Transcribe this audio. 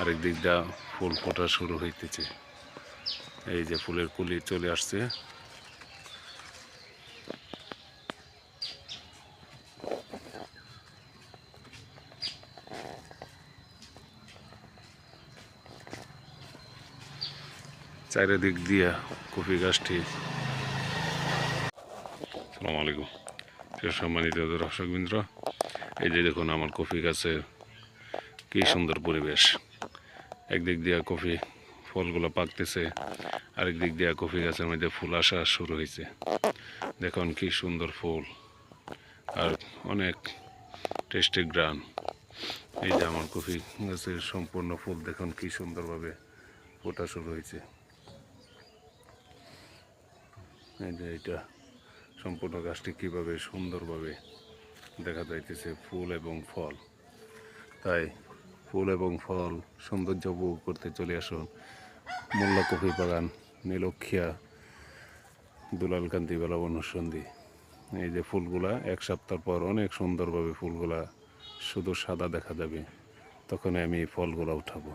আরেক দিকটা ফুল ফোটা শুরু হইতেছে। এই যে ফুলের কুলি চলে আসছে। চারিদিক দিয়া কফি গাছটি। সালাম আলাইকুম। সম্মানিত দর্শকবৃন্দ, এই যে দেখুন আমার কফি গাছের কি সুন্দর পরিবেশ। একদিক দিয়া কফি ফলগুলো পাকতেছে আরেক দিক দিয়া কফি গাছের মধ্যে ফুল আসা শুরু হয়েছে দেখুন কি সুন্দর ফুল। আর অনেক টেস্টি গ্রান। এই যে আমার কফি গাছের সম্পূর্ণ ফুল দেখুন কি সুন্দরভাবে ফোটা শুরু হয়েছে এই যে এটা সম্পূর্ণ গাছটি কীভাবে সুন্দরভাবে দেখা যাইতেছে ফুল এবং ফল। তাই ফুল এবং ফল সৌন্দর্য উপভোগ করতে চলে আসুন মোল্লা কফি বাগান, নীলক্ষিয়া দুলালকান্তি বেলা বনসন্ধি এই যে ফুলগুলা, এক সপ্তাহ পর অনেক সুন্দরভাবে ফুলগুলা শুধু সাদা দেখা যাবে। তখন আমি এই ফলগুলা উঠাবো।